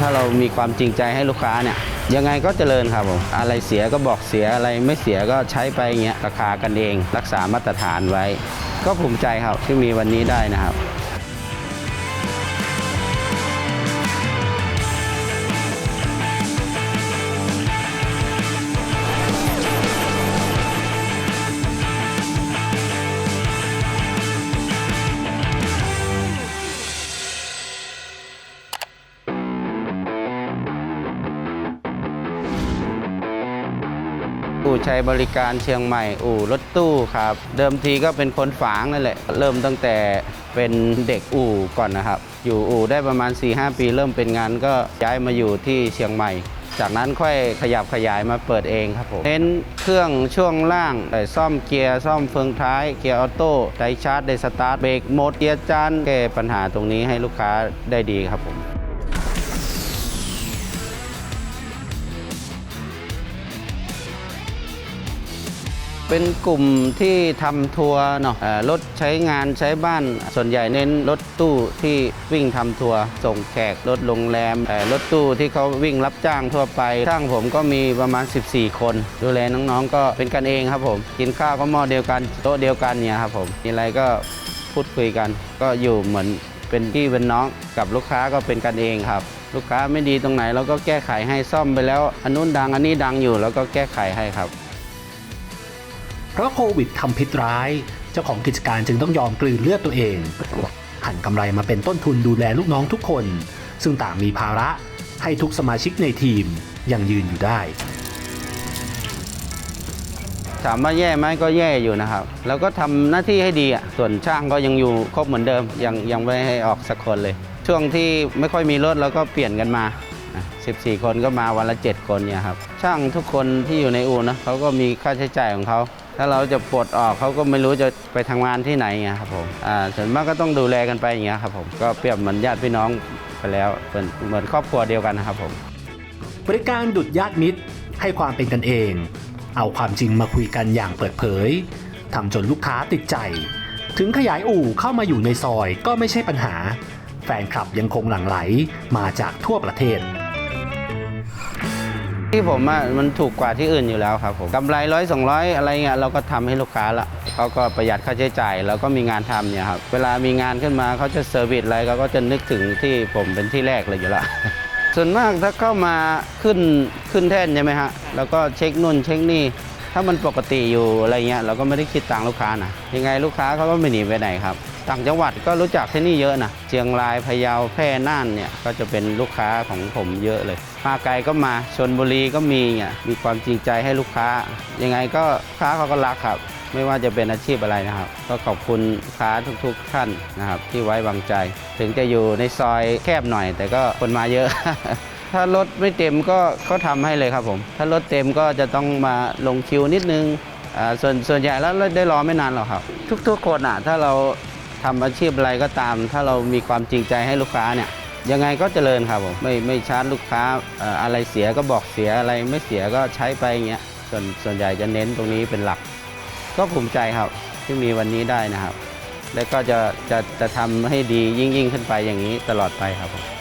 ถ้าเรามีความจริงใจให้ลูกค้าเนี่ยยังไงก็เจริญครับผมอะไรเสียก็บอกเสียอะไรไม่เสียก็ใช้ไปเงี้ยราคากันเอง รักษามาตรฐานไว้ ก็ภูมิใจครับที่มีวันนี้ได้นะครับ่ชัยบริการเชียงใหม่ อู่รถตู้ครับ เดิมทีก็เป็นคนฝางนั่นแหละ เริ่มตั้งแต่เป็นเด็กอู่ก่อนนะครับ อยู่อู่ได้ประมาณ 4-5 ปี เริ่มเป็นงานก็ย้ายมาอยู่ที่เชียงใหม่จากนั้นค่อยขยับขยายมาเปิดเองครับผมเน้นเครื่องช่วงล่างเอ่ซ่อมเกียร์ซ่อมเฟืองท้าย เกียร์ออโต้ไดชาร์จไดสตาร์ทเบรกโหมดเกียร์จานแก้ปัญหาตรงนี้ให้ลูกค้าได้ดีครับผม เป็นกลุ่มที่ทำทัวร์เนาะรถใช้งานใช้บ้าน ส่วนใหญ่เน้นรถตู้ที่วิ่งทำทัวร์ส่งแขกรถโรงแรมรถตู้ที่เขาวิ่งรับจ้างทั่วไปช่างผมก็มีประมาณ 14 คน ดูแลน้องๆ ก็เป็นกันเองครับผม กินข้าวก็หม้อเดียวกันโต๊ะเดียวกันเนี่ยครับผมมีอะไรก็พูดคุยกัน ก็อยู่เหมือนเป็นพี่เป็นน้องกับลูกค้าก็เป็นกันเองครับลูกค้าไม่ดีตรงไหนเราก็แก้ไขให้ซ่อมไปแล้วอันนู้นดังอันนี้ดังอยู่แล้วก็แก้ไขให้ครับ เพราะโควิดทำพิษร้าย เจ้าของกิจการจึงต้องยอมกลืนเลือดตัวเองหันกำไรมาเป็นต้นทุนดูแลลูกน้องทุกคน ซึ่งต่างมีภาระให้ทุกสมาชิกในทีมยังยืนอยู่ได้ ถามว่าแย่ไหมก็แย่อยู่นะครับ แล้วก็ทำหน้าที่ให้ดีอะส่วนช่างก็ยังอยู่ครบเหมือนเดิม ยังยังไม่ให้ออกสักคนเลย ช่วงที่ไม่ค่อยมีรถเราก็เปลี่ยนกันมาอะ14 คนก็มาวันละ 7 คนเนี่ยครับช่างทุกคนที่อยู่ในอู่นะเขาก็มีค่าใช้จ่ายของเขา ถ้าเราจะปลดออกเขาก็ไม่รู้จะไปทำงานที่ไหนไงครับผมอ่าส่วนมากก็ต้องดูแลกันไปอย่างเงี้ยครับผมก็เปรียบเหมือนญาติพี่น้องไปแล้วเป็นเหมือนครอบครัวเดียวกันนะครับผม บริการดุดญาติมิตรให้ความเป็นกันเอง เอาความจริงมาคุยกันอย่างเปิดเผยทำจนลูกค้าติดใจ ถึงขยายอู่เข้ามาอยู่ในซอยก็ไม่ใช่ปัญหา แฟนคลับยังคงหลั่งไหลมาจากทั่วประเทศ ที่ผมอะมันถูกกว่าที่อื่นอยู่แล้วครับผมกำไรร้อยสองร้อยอะไรเงี้ยเราก็ทำให้ลูกค้าละเขาก็ประหยัดค่าใช้จ่ายแล้วก็มีงานทำเนี่ยครับเวลามีงานขึ้นมาเขาจะเซอร์วิสอะไรเขาก็จะนึกถึงที่ผมเป็นที่แรกเลยอยู่ละส่วนมากถ้าเข้ามาขึ้นขึ้นแท่นใช่ไหมฮะแล้วก็เช็คนู่นเช็คนี่ถ้ามันปกติอยู่อะไรเงี้ยเราก็ไม่ได้คิดตังค์ลูกค้านะยังไงลูกค้าเขาก็ไม่หนีไปไหนครับ ต่างจังหวัดก็รู้จักที่นี่เยอะนะเชียงรายพะเยาแพร่น่านเนี่ยก็จะเป็นลูกค้าของผมเยอะเลยมาไกลก็มาชนบุรีก็มีเนี่ยมีความจริงใจให้ลูกค้า ยังไงก็ลูกค้าเขาก็รักครับ ไม่ว่าจะเป็นอาชีพอะไรนะครับ ก็ขอบคุณลูกค้าทุกๆท่านนะครับ ที่ไว้วางใจ ถึงจะอยู่ในซอยแคบหน่อย แต่ก็คนมาเยอะถ้ารถไม่เต็มก็ก็ทำให้เลยครับผม ถ้ารถเต็มก็จะต้องมาลงคิวนิดนึงส่วนส่วนใหญ่แล้วได้รอไม่นานหรอกครับ ทุกๆคนอะถ้าเรา ทำอาชีพอะไรก็ตาม ถ้าเรามีความจริงใจให้ลูกค้าเนี่ยยังไงก็เจริญครับผมไม่ไม่ชาร์จลูกค้าเอ่ออะไรเสียก็บอกเสียอะไรไม่เสียก็ใช้ไปอย่างเงี้ยส่วนส่วนใหญ่จะเน้นตรงนี้เป็นหลัก ก็ภูมิใจครับที่มีวันนี้ได้นะครับ และก็จะจะจะทำให้ดียิ่งยิ่งขึ้นไปอย่างนี้ตลอดไปครับผม